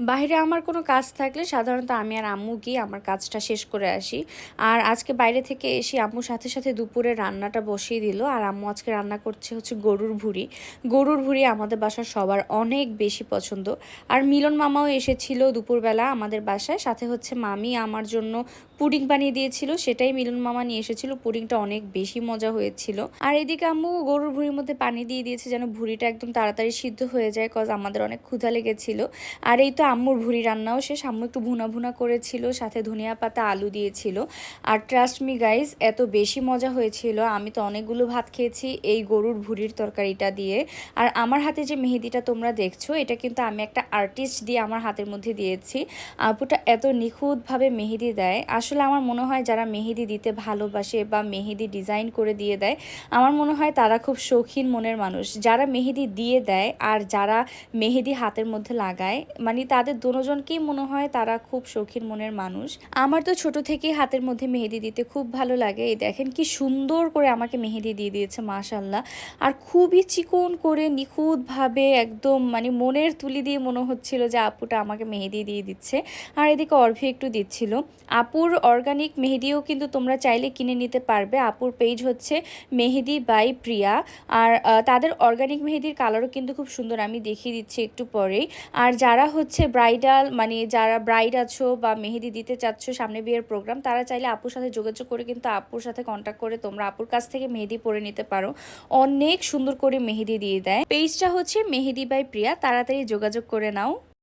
বাইরে আমার কোনো কাজ থাকলে সাধারণত আমি আর আম্মু গিয়ে আমার কাজটা শেষ করে আসি। আর আজকে বাইরে থেকে এসে আম্মুর সাথে সাথে দুপুরে রান্নাটা বসিয়ে দিল। আর আম্মু আজকে রান্না করছে হচ্ছে গরুর ভুড়ি। গরুর ভুড়ি আমাদের বাসার সবার অনেক বেশি পছন্দ। আর মিলন মামাও এসেছিল দুপুরবেলা আমাদের বাসায়। সাথে হচ্ছে মামি, আমার জন্য পুডিং বানিয়ে দিয়েছিল, সেটাই মিলন মামা নিয়ে এসেছিল। পুডিংটা অনেক বেশি মজা হয়েছিল। আর এদিকে আম্মু গরুর ভুড়ির মধ্যে পানি দিয়ে দিয়েছে যেন ভুড়িটা একদম তাড়াতাড়ি সিদ্ধ হয়ে যায় কজ আমাদের অনেক ক্ষুধা লেগেছিল। আর এই তো আম্মুর ভুড়ি রান্নাও শেষ। আম্মু একটু ভুনা ভুনা করেছিল, সাথে ধনিয়া পাতা, আলু দিয়েছিল। আর ট্রাস্ট মি গাইজ এত বেশি মজা হয়েছিল। আমি তো অনেকগুলো ভাত খেয়েছি এই গরুর ভুড়ির তরকারিটা দিয়ে। আর আমার হাতে যে মেহেদিটা তোমরা দেখছ, এটা কিন্তু আমি একটা আর্টিস্ট দিয়ে আমার হাতের মধ্যে দিয়েছি। আপুটা এত নিখুঁতভাবে মেহেদি দেয়। আসলে আমার মনে হয় যারা মেহেদি দিতে ভালোবাসে বা মেহেদি ডিজাইন করে দিয়ে দেয়, আমার মনে হয় তারা খুব শৌখিন মনের মানুষ। যারা মেহেদি দিয়ে দেয় আর যারা মেহেদি হাতের মধ্যে লাগায় মানে তাদের দুজনকেই মনে হয় তারা খুব শৌখিন মনের মানুষ। আমার তো ছোট থেকেই হাতের মধ্যে মেহেদি দিতে খুব ভালো লাগে। এই দেখেন কি সুন্দর করে আমাকে মেহেদি দিয়ে দিয়েছে মাশাল্লাহ আর খুবই চিকন করে নিখুঁতভাবে একদম মানে মনের তুলি দিয়ে মনে হচ্ছিল যে আপুটা আমাকে মেহেদি দিয়ে দিচ্ছে। আর এদিকে অর্ভি একটু দিচ্ছিল। আপুর অর্গানিক মেহেদিও কিন্তু তোমরা চাইলে কিনে নিতে পারবে। আপুর পেজ হচ্ছে মেহেদি বাই প্রিয়া। আর তাদের অর্গানিক মেহেদির কালারও কিন্তু খুব সুন্দর, আমি দেখিয়ে দিচ্ছি একটু পরেই। আর যারা হচ্ছে ব্রাইডাল মানে যারা ব্রাইড আছো বা মেহেদি দিতে চাচ্ছ সামনে বিয়ের প্রোগ্রাম তারা চাইলে আপুর সাথে যোগাযোগ করে কিন্তু আপুর সাথে কন্ট্যাক্ট করে তোমরা আপুর কাছ থেকে মেহেদি পরে নিতে পারো। অনেক সুন্দর করে মেহেদি দিয়ে দেয়। পেজটা হচ্ছে মেহেদি বাই প্রিয়া। তাড়াতাড়ি যোগাযোগ করে নাও।